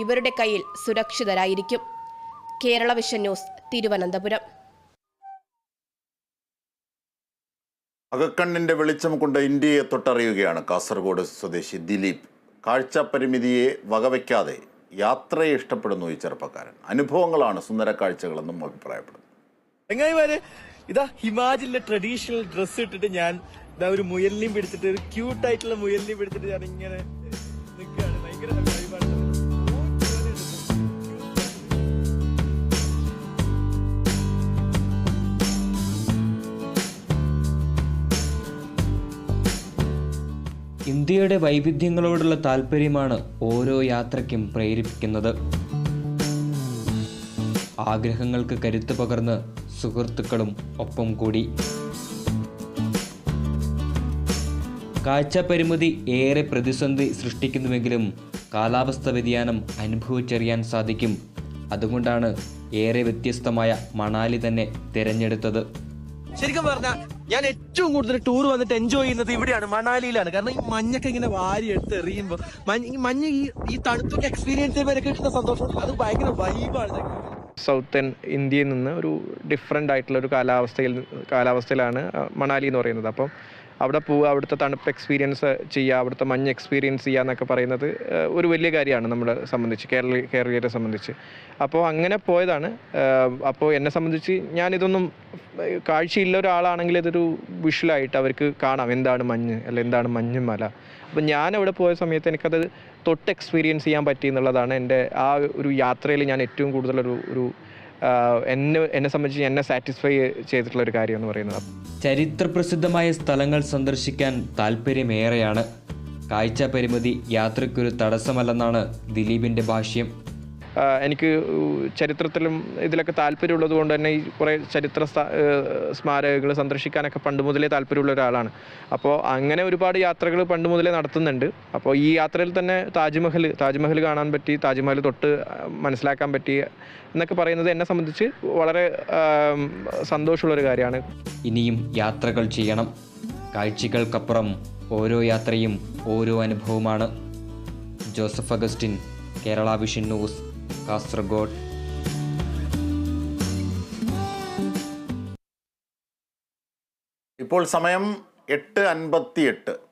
ഇവരുടെ കയ്യിൽ സുരക്ഷിതരായിരിക്കും. Kerala vision news Thiruvananthapuram. അകക്കണ്ണിന്റെ വെളിച്ചം കൊണ്ട് ഇന്ത്യയെ തൊട്ടറിയുകയാണ് കാസർഗോഡ് സ്വദേശി ദിലീപ്. കാഴ്ച പരിമിതിയെ വകവയ്ക്കാതെ യാത്രയെ ഇഷ്ടപ്പെടുന്നു ഈ ചെറുപ്പക്കാരൻ. അനുഭവങ്ങളാണ് സുന്ദര കാഴ്ചകളെന്നും അഭിപ്രായപ്പെടുന്നു. എങ്ങനെ ഇതാ ഹിമാചലിലെ ട്രഡീഷണൽ ഡ്രസ്സ് ഇട്ടിട്ട് ഞാൻ ഇതാ ഒരു മുയലിനെയും പിടിച്ചിട്ട് ഒരു ക്യൂട്ടായിട്ടുള്ള മുയലിനെയും പിടിച്ചിട്ട് ഞാൻ ഇങ്ങനെ ഇന്ത്യയുടെ വൈവിധ്യങ്ങളോടുള്ള താല്പര്യമാണ് ഓരോ യാത്രയ്ക്കും പ്രേരിപ്പിക്കുന്നത്. ആഗ്രഹങ്ങൾക്ക് കരുത്ത് പകർന്ന് സുഹൃത്തുക്കളും ഒപ്പം കൂടി. കാഴ്ച പരിമിതി ഏറെ പ്രതിസന്ധി സൃഷ്ടിക്കുന്നുവെങ്കിലും കാലാവസ്ഥ വ്യതിയാനം അനുഭവിച്ചറിയാൻ സാധിക്കും. അതുകൊണ്ടാണ് ഏറെ വ്യത്യസ്തമായ മണാലി തന്നെ തിരഞ്ഞെടുത്തത്. ശരിക്കും പറഞ്ഞാൽ ഞാൻ ഏറ്റവും കൂടുതൽ ടൂർ വന്നിട്ട് എൻജോയ് ചെയ്യുന്നത് ഇവിടെയാണ് മണാലിയിലാണ്. കാരണം ഈ മഞ്ഞൊക്കെ ഇങ്ങനെ വാരി എടുത്ത് എറിയുമ്പോൾ മഞ്ഞ് ഈ മഞ്ഞ് ഈ ഈ തണുപ്പൊക്കെ എക്സ്പീരിയൻസ് ചെയ്യുമ്പോൾ കിട്ടുന്ന സന്തോഷം അത് ഭയങ്കര വൈബാണ് സൗത്തൻ ഇന്ത്യയിൽ നിന്ന് ഒരു ഡിഫറെന്റ് ആയിട്ടുള്ള ഒരു കാലാവസ്ഥയിൽ കാലാവസ്ഥയിലാണ് മണാലി എന്ന് പറയുന്നത്. അപ്പം അവിടെ പോവുക അവിടുത്തെ തണുപ്പ് എക്സ്പീരിയൻസ് ചെയ്യുക അവിടുത്തെ മഞ്ഞ് എക്സ്പീരിയൻസ് ചെയ്യുക എന്നൊക്കെ പറയുന്നത് ഒരു വലിയ കാര്യമാണ് നമ്മളെ സംബന്ധിച്ച് കേരള കേരളീയരെ സംബന്ധിച്ച്. അപ്പോൾ അങ്ങനെ പോയതാണ്. അപ്പോൾ എന്നെ സംബന്ധിച്ച് ഞാനിതൊന്നും കാഴ്ചയില്ല ഒരാളാണെങ്കിൽ ഇതൊരു വിഷ്വലായിട്ട് അവർക്ക് കാണാം. എന്താണ് മഞ്ഞ്? അല്ല എന്താണ് മഞ്ഞ് മല? അപ്പം ഞാൻ അവിടെ പോയ സമയത്ത് എനിക്കത് തൊട്ട് എക്സ്പീരിയൻസ് ചെയ്യാൻ പറ്റി എന്നുള്ളതാണ് എന്റെ ആ ഒരു യാത്രയിൽ ഞാൻ ഏറ്റവും കൂടുതലൊരു ഒരു എന്നെ എന്നെ സംബന്ധിച്ച് എന്നെ സാറ്റിസ്ഫൈ ചെയ്തിട്ടുള്ള ഒരു കാര്യം എന്ന് പറയുന്നത്. ചരിത്രപ്രസിദ്ധമായ സ്ഥലങ്ങൾ സന്ദർശിക്കാൻ താല്പര്യമേറെയാണ്. കാഴ്ച പരിമിതി യാത്രയ്ക്കൊരു തടസ്സമല്ലെന്നാണ് ദിലീപിന്റെ ഭാഷ്യം. എനിക്ക് ചരിത്രത്തിലും ഇതിലൊക്കെ താല്പര്യമുള്ളത് കൊണ്ട് തന്നെ ഈ കുറേ ചരിത്ര സ്മാരകങ്ങൾ സന്ദർശിക്കാനൊക്കെ പണ്ട് മുതലേ താല്പര്യമുള്ള ഒരാളാണ്. അപ്പോൾ അങ്ങനെ ഒരുപാട് യാത്രകൾ പണ്ട് മുതലേ നടത്തുന്നുണ്ട്. അപ്പോൾ ഈ യാത്രയിൽ തന്നെ താജ്മഹൽ താജ്മഹൽ കാണാൻ പറ്റി താജ്മഹൽ തൊട്ട് മനസ്സിലാക്കാൻ പറ്റി എന്നൊക്കെ പറയുന്നത് എന്നെ സംബന്ധിച്ച് വളരെ സന്തോഷമുള്ളൊരു കാര്യമാണ്. ഇനിയും യാത്രകൾ ചെയ്യണം. കാഴ്ചകൾക്കപ്പുറം ഓരോ യാത്രയും ഓരോ അനുഭവമാണ്. Joseph Augustine Kerala vision news. Kasaragod. ഇപ്പോൾ സമയം എട്ട് അൻപത്തി എട്ട്